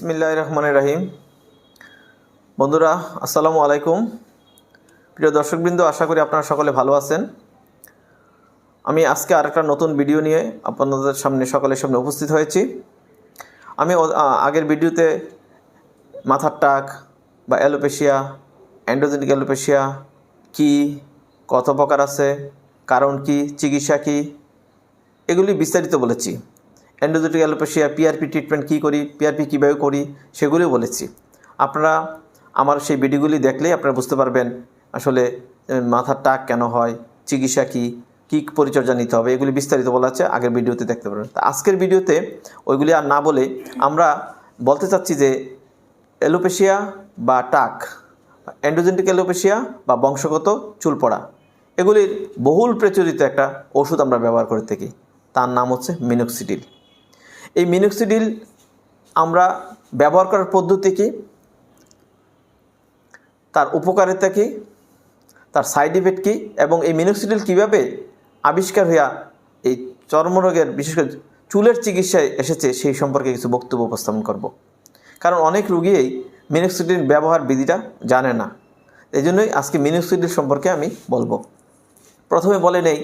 বিসমিল্লাহ রহমান রাহিম। বন্ধুরা, আসসালামু আলাইকুম। প্রিয় দর্শকবৃন্দ, আশা করি আপনারা সকলে ভালো আছেন। আমি আজকে আরেকটা নতুন ভিডিও নিয়ে আপনাদের সামনে, সকলের সামনে উপস্থিত হয়েছি। আমি আগের ভিডিওতে মাথার টাক বা অ্যালোপেশিয়া, অ্যান্ড্রোজেনিক অ্যালোপেশিয়া কি, কত প্রকার আছে, কারণ কি, চিকিৎসা কী, এগুলি বিস্তারিত বলেছি। অ্যান্ডোজেটিক অ্যালোপেশিয়া পিআরপি ট্রিটমেন্ট কী করি পিআরপি কীভাবে করি, সেগুলিও বলেছি। আপনারা আমার সেই ভিডিওগুলি দেখলেই আপনারা বুঝতে পারবেন আসলে মাথার টাক কেন হয়, চিকিৎসা কী কী পরিচর্যা নিতে হবে, এগুলি বিস্তারিত বলা আছে, আগের ভিডিওতে দেখতে পারবেন। তা আজকের ভিডিওতে ওইগুলি আর না বলে আমরা বলতে চাচ্ছি যে অ্যালোপেশিয়া বা টাক অ্যান্ডোজেন্টিক অ্যালোপেশিয়া বা বংশগত চুল পড়া এগুলির বহুল প্রচলিত একটা ওষুধ আমরা ব্যবহার করে থাকি। তার নাম হচ্ছে মিনোক্সিডিল এই মিনোক্সিডিল আমরা ব্যবহার করার পদ্ধতি কি? তার উপকারিতা কী? তার সাইড ইফেক্ট কী? এবং এই মিনোক্সিডিল কীভাবে আবিষ্কার হইয়া এই চর্মরোগের, বিশেষ করে চুলের চিকিৎসায় এসেছে সেই সম্পর্কে কিছু বক্তব্য উপস্থাপন করব। কারণ অনেক রুগীই মিনোক্সিডিল ব্যবহার বিধিটা জানে না। এই জন্যই আজকে মিনোক্সিডিল সম্পর্কে আমি বলব। প্রথমে বলে নেই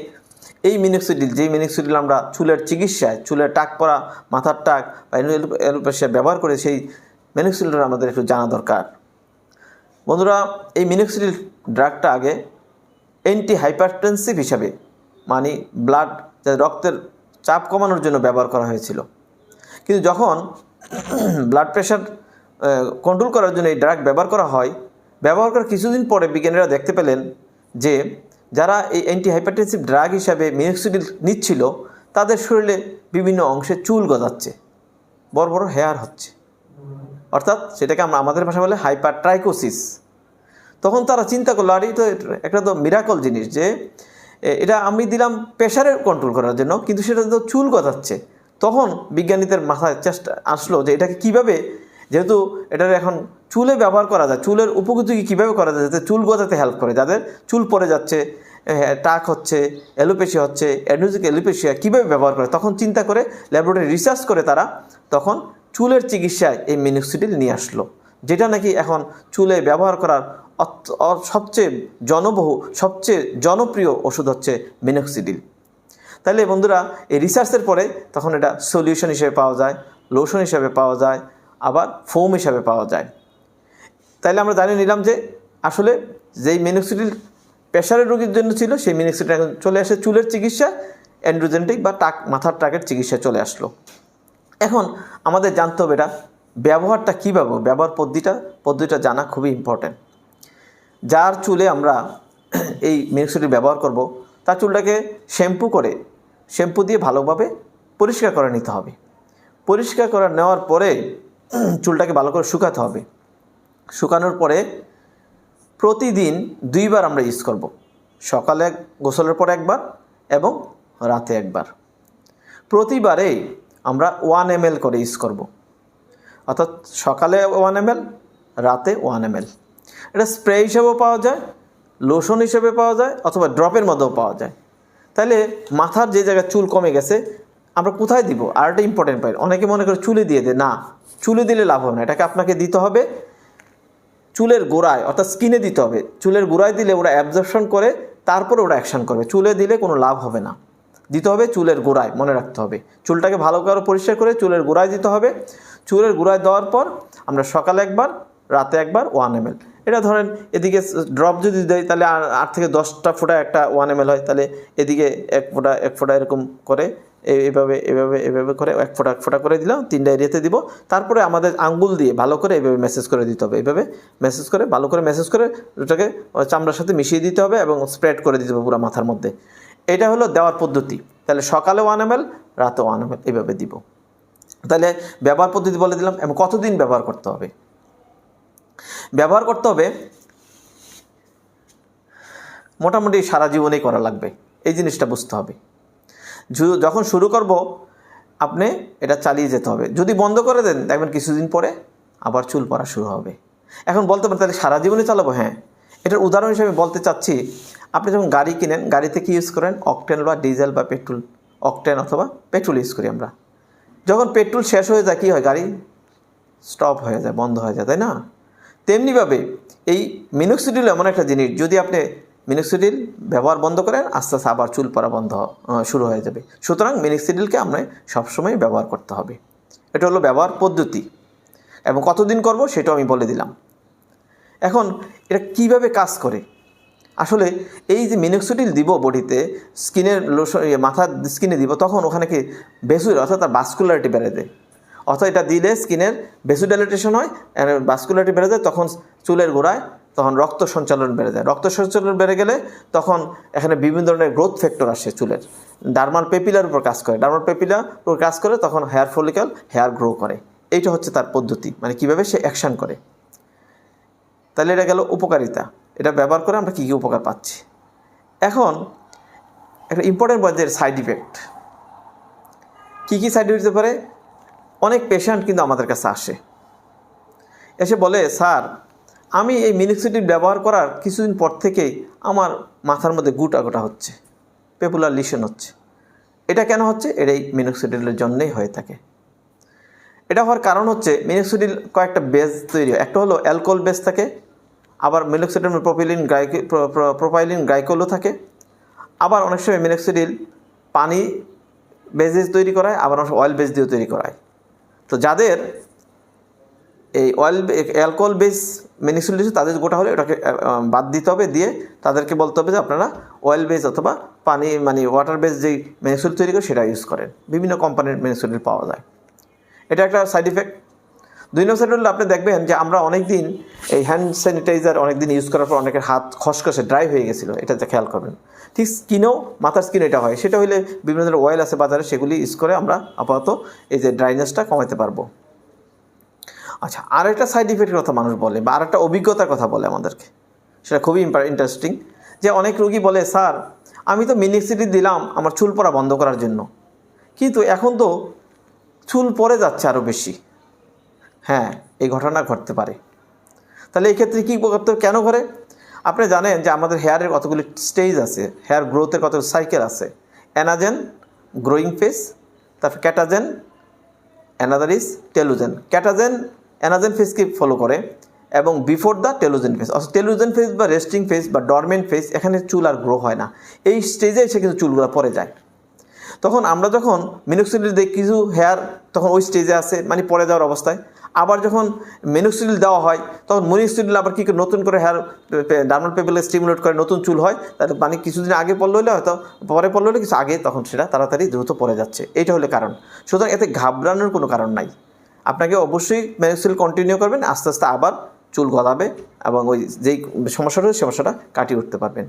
এই মিনোক্সিডিল যেই মিনোক্সিডিল আমরা চুলের চিকিৎসায়, চুলের টাক পরা, মাথার টাক বা এলোপেশিয়া ব্যবহার করে সেই মিনোক্সিডিলটা আমাদের একটু জানা দরকার। বন্ধুরা, এই মিনোক্সিডিল ড্রাগটা আগে অ্যান্টি হাইপারটেনসিভ হিসাবে মানে ব্লাড রক্তের চাপ কমানোর জন্য ব্যবহার করা হয়েছিল। কিন্তু যখন ব্লাড প্রেশার কন্ট্রোল করার জন্য এই ড্রাগ ব্যবহার করা হয়, ব্যবহার করার কিছুদিন পরে বিজ্ঞানীরা দেখতে পেলেন যে যারা এই অ্যান্টি হাইপারটেনসিভ ড্রাগ হিসাবে মিনোক্সিডিল নিচ্ছিল, তাদের শরীরে বিভিন্ন অংশে চুল গজাচ্ছে, বড় বড় হেয়ার হচ্ছে। অর্থাৎ সেটাকে আমরা আমাদের ভাষা বলে হাইপার ট্রাইকোসিস তখন তারা চিন্তা করল, আর এই তো একটা তো মিরাকল জিনিস যে এটা আমি দিলাম প্রেশারে কন্ট্রোল করার জন্য, কিন্তু সেটা তো চুল গজাচ্ছে। তখন বিজ্ঞানীদের মাথায় চেষ্টা আসলো যে, এটাকে কীভাবে যেহেতু এটার এখন চুলে ব্যবহার করা যায়, চুলের উপযোগী কীভাবে করা যায় যাতে চুল গজাতে হেল্প করে? যাদের চুল পড়ে যাচ্ছে টাক হচ্ছে, অ্যালোপেশিয়া হচ্ছে অ্যাডোজিক অ্যালোপেশিয়া কীভাবে ব্যবহার করে? তখন চিন্তা করে ল্যাবরেটরি রিসার্চ করে তারা তখন চুলের চিকিৎসায় এই মিনোক্সিডিল নিয়ে আসলো। যেটা নাকি এখন চুলে ব্যবহার করার সবচেয়ে জনবহু, সবচেয়ে জনপ্রিয় ওষুধ হচ্ছে মিনোক্সিডিল তাহলে বন্ধুরা, এই রিসার্চের পরে তখন এটা সলিউশন হিসেবে পাওয়া যায় লোশন হিসেবে পাওয়া যায় আবার ফোম হিসাবে পাওয়া যায়। তাইলে আমরা জানিয়ে নিলাম যে আসলে যেই মিনোক্সিডিল প্রেশারের রোগীর জন্য ছিল, সেই মিনোক্সিডিল এখন চলে আসে চুলের চিকিৎসা, অ্যান্ড্রোজেন্টিক বা টাক, মাথার টাকের চিকিৎসা চলে আসলো। এখন আমাদের জানতে হবে এটা ব্যবহারটা কীভাবে ব্যবহার পদ্ধতিটা পদ্ধতিটা জানা খুবই ইম্পর্ট্যান্ট যার চুলে আমরা এই মিক্সিটি ব্যবহার করব, তার চুলটাকে শ্যাম্পু করে, শ্যাম্পু দিয়ে ভালোভাবে পরিষ্কার করে নিতে হবে। পরিষ্কার করে নেওয়ার পরে চুলটাকে ভালো করে শুকাতে হবে। শুকানোর পরে প্রতিদিন দুইবার আমরা ইউজ করব। সকালে গোসলের পর একবার এবং রাতে একবার। প্রতিবারে আমরা ওয়ান এম করে ইউজ করব। অর্থাৎ সকালে ওয়ান এম রাতে ওয়ান এম এটা স্প্রে হিসেবেও পাওয়া যায় লোশন হিসেবে পাওয়া যায় অথবা ড্রপের মধ্যেও পাওয়া যায়। তাহলে মাথার যে জায়গায় চুল কমে গেছে, আমরা কোথায় দিব? আর একটা ইম্পর্টেন্ট পয়েন্ট অনেকে মনে করে চুলে দিয়ে দেয়, না চুলে দিলে লাভ হবে না। এটাকে আপনাকে দিতে হবে চুলের গোড়ায়, অর্থাৎ স্কিনে দিতে হবে। চুলের গোড়ায় দিলে ওরা অ্যাবজর্পশন করে, তারপরে ওরা অ্যাকশন করবে। চুলে দিলে কোনো লাভ হবে না। দিতে হবে চুলের গোড়ায়, মনে রাখতে হবে। চুলটাকে ভালো করে পরিষ্কার করে চুলের গোড়ায় দিতে হবে। চুলের গোড়ায় দেওয়ার পর আমরা সকালে একবার, রাতে একবার ওয়ান এম এটা ধরেন এদিকে ড্রপ যদি দেয় তাহলে আট থেকে দশটা ফোঁটা একটা ওয়ান এম হয়। তাহলে এদিকে এক ফোঁটা এক ফোঁটা এরকম করে এভাবে এভাবে এভাবে করে এক ফোটা, এক ফোঁটা করে দিলাম, তিনটা এরিয়াতে দিব। তারপরে আমাদের আঙ্গুল দিয়ে ভালো করে এভাবে মেসেজ করে দিতে হবে। এভাবে মেসেজ করে, ভালো করে মেসেজ করে ওটাকে চামড়ার সাথে মিশিয়ে দিতে হবে এবং স্প্রেড করে দিতে হবে পুরো মাথার মধ্যে। এটা হলো দেওয়ার পদ্ধতি। তাহলে সকালে ওয়ান এম এল রাতে ওয়ান এম এইভাবে দিব। তাহলে ব্যবহার পদ্ধতি বলে দিলাম এবং কতদিন ব্যবহার করতে হবে? ব্যবহার করতে হবে মোটামুটি সারা জীবনেই করা লাগবে। এই জিনিসটা বুঝতে হবে। যখন শুরু করব, আপনি এটা চালিয়ে যেতে হবে। যদি বন্ধ করে দেন, দেখবেন কিছুদিন পরে আবার চুল পড়া শুরু হবে। এখন বলতে পারেন, তাহলে সারা জীবনে চালাবো? হ্যাঁ। এটার উদাহরণ হিসেবে বলতে চাচ্ছি, আপনি যখন গাড়ি কিনেন, গাড়িতে কি ইউজ করেন? অকটেন বা ডিজেল বা পেট্রোল অকটেন অথবা পেট্রোল ইউজ করি আমরা। যখন পেট্রোল শেষ হয়ে যায়, কী হয়? গাড়ি স্টপ হয়ে যায়, বন্ধ হয়ে যায়, তাই না? তেমনিভাবে এই মিনোক্সিডিল এমন একটা জিনিস, যদি আপনি মিনোক্সিডিল ব্যবহার বন্ধ করেন আস্তে আস্তে আবার চুল পরা বন্ধ শুরু হয়ে যাবে। সুতরাং মিনোক্সিডিলকে আমরা সবসময় ব্যবহার করতে হবে। এটা হলো ব্যবহার পদ্ধতি। এবং কতদিন করব সেটাও আমি বলে দিলাম। এখন এটা কীভাবে কাজ করে? আসলে এই যে মিনোক্সিডিল দিব বডিতে স্কিনের লোশন ইয়ে, মাথার স্কিনে দিব তখন ওখানে কি বেসুর অর্থাৎ তার বাস্কুলারিটি বেড়ে দেয় অর্থাৎ এটা দিলে স্কিনের বেসুডাইলেটেশন হয় বাস্কুলারিটি বেড়ে যায় তখন চুলের গোড়ায় তখন রক্ত সঞ্চালন বেড়ে যায়। রক্ত সঞ্চালন বেড়ে গেলে তখন এখানে বিভিন্ন ধরনের গ্রোথ ফ্যাক্টর আসে চুলের। ডার্মাল পেপিলার উপর কাজ করে। ডার্মাল পেপিলার উপর কাজ করে তখন হেয়ার ফলিক্যাল হেয়ার গ্রো করে। এইটা হচ্ছে তার পদ্ধতি মানে কীভাবে সে অ্যাকশন করে। তাহলে এটা গেল উপকারিতা। এটা ব্যবহার করে আমরা কী কী উপকার পাচ্ছি? এখন একটা ইম্পর্টেন্ট পয়েন্টের সাইড ইফেক্ট কী কী সাইড ইফেক্ট হতে পারে? অনেক পেশেন্ট কিন্তু আমাদের কাছে আসে। এসে বলে, স্যার আমি এই মিনিক্সিটি ব্যবহার করার কিছুদিন পর থেকেই আমার মাথার মধ্যে গুটা গোটা হচ্ছে পেপুলার লিশন হচ্ছে। এটা কেন হচ্ছে? এটা এই মিনোক্সিডিলের জন্যই হয়ে থাকে। এটা হওয়ার কারণ হচ্ছে মিনোক্সিডিল কয়েকটা বেস তৈরি হয়। একটা হলো অ্যালকোহল বেস থাকে, আবার মিনোক্সিডিল প্রোপিলিন গ্রাইকে প্রোপাইলিন গ্রাইকোলও থাকে। আবার অনেক সময় মিনোক্সিডিল পানি বেজেস তৈরি করায়, আবার অনেক অয়েল বেস দিয়েও তৈরি করায়। তো যাদের এই অয়েল অ্যালকোহল বেস মিনিক্সিল তাদের গোটা হলে ওটাকে বাদ দিতে হবে, দিয়ে তাদেরকে বলতে হবে যে আপনারা অয়েল বেস অথবা পানি মানে ওয়াটার বেস যেই মিনিক্সিল তৈরি করে সেটা ইউজ করেন। বিভিন্ন কোম্পানির মিনিক্সিল পাওয়া যায়। এটা একটা সাইড ইফেক্ট দুই নম্বর সাইড হলে আপনি দেখবেন যে আমরা অনেক দিন এই হ্যান্ড স্যানিটাইজার অনেক দিন ইউজ করার পর অনেকের হাত খসখসে ড্রাই হয়ে গেছিল, এটা খেয়াল করবেন। ঠিক স্কিনেও, মাথার স্কিন এটা হয়। সেটা হলে বিভিন্ন ধরনের অয়েল আছে বাজারে, সেগুলি ইউজ করে আমরা আপাতত এই যে ড্রাইনেসটা কমাতে পারব। আচ্ছা আর একটা সাইড ইফেক্টের কথা মানুষ বলে বা আর একটা অভিজ্ঞতার কথা বলে আমাদেরকে। সেটা খুবই ইন্টারেস্টিং যে অনেক রুগী বলে, স্যার, আমি তো মিনিক্সিটি দিলাম, আমার চুল পড়া বন্ধ করার জন্য। কিন্তু এখন তো চুল পড়ে যাচ্ছে আরও বেশি। হ্যাঁ এই ঘটনা ঘটতে পারে। তাহলে এই ক্ষেত্রে কী করতে? কেন করে আপনি জানেন যে আমাদের হেয়ারের কতগুলি স্টেজ আছে হেয়ার গ্রোথের কত সাইকেল আছে। অ্যানাজেন গ্রোয়িং ফেস তারপর catagen another is telogen catagen anagen ফেসকে follow করে এবং বিফোর দ্য টেলুজেন ফেস অর্থাৎ টেলুজেন ফেস বা রেস্টিং ফেস বা ডরমেন্ট ফেস এখানে চুল আর গ্রো হয় না। এই স্টেজে এসে কিন্তু চুলগুলো পরে যায়। তখন আমরা যখন মিনোক্সিডিল দিই, কিছু হেয়ার তখন ওই স্টেজে আসে মানে পরে যাওয়ার অবস্থায়। আবার যখন মিনোক্সিডিল দেওয়া হয়, তখন মিনোক্সিডিল আবার কী করে, নতুন করে হেয়ার ডার্মাল পেপেলে স্টিমুলেট করে নতুন চুল হয়। তাহলে মানে কিছুদিন আগে পড়লে হলে হয়তো, পরে পড়লে হলে কিছু আগে, তখন সেটা তাড়াতাড়ি দ্রুত পড়ে যাচ্ছে। এটা হলে কারণ। সুতরাং এতে ঘাবড়ানোর কোনো কারণ নাই। আপনাকে অবশ্যই মিনোক্সিডিল কন্টিনিউ করবেন, আস্তে আস্তে আবার চুল গলাবে এবং ওই যেই সমস্যাটা সমস্যাটা কাটিয়ে উঠতে পারবেন।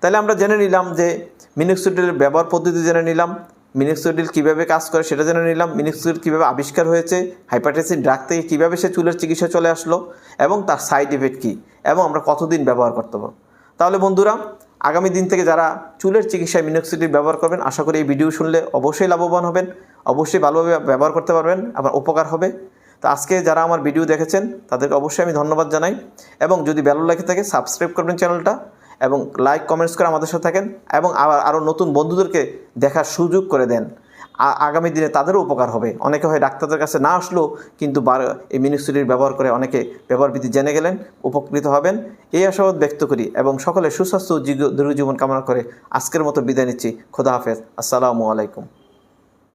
তাহলে আমরা জেনে নিলাম যে মিনিক্সিডিলের ব্যবহার পদ্ধতি জেনে নিলাম। মিনিক্সিডিল কীভাবে কাজ করে সেটা জেনে নিলাম। মিনিক্সিডিল কীভাবে আবিষ্কার হয়েছে হাইপারটেসিন ড্রাগ থেকে কীভাবে সে চুলের চিকিৎসা চলে আসলো এবং তার সাইড ইফেক্ট কী এবং আমরা কতদিন ব্যবহার করতে পারব। তাহলে বন্ধুরা, আগামী দিন থেকে যারা চুলের চিকিৎসায় মিনোক্সিডিল ব্যবহার করবেন, আশা করি এই ভিডিও শুনলে অবশ্যই লাভবান হবেন। অবশ্যই ভালোভাবে ব্যবহার করতে পারবেন, আবার উপকার হবে। তো আজকে যারা আমার ভিডিও দেখেছেন, তাদেরকে অবশ্যই আমি ধন্যবাদ জানাই এবং যদি ভালো লাগে থাকে সাবস্ক্রাইব করবেন চ্যানেলটা এবং লাইক কমেন্টস করে আমাদের সাথে থাকেন এবং আবার আরও নতুন বন্ধুদেরকে দেখার সুযোগ করে দেন। আগামী দিনে তাদেরও উপকার হবে। অনেকে হয় ডাক্তারদের কাছে না আসলেও কিন্তু বার- এই মিনিক্সিটির ব্যবহার করে অনেকে ব্যবহার জেনে গেলেন, উপকৃত হবেন। এই আশাবাদ ব্যক্ত করি এবং সকলে সুস্বাস্থ্য ও দীর্ঘ- দীর্ঘ জীবন কামনা করে আজকের মতো বিদায় নিচ্ছি। খোদা হাফেজ। আসসালামু আলাইকুম।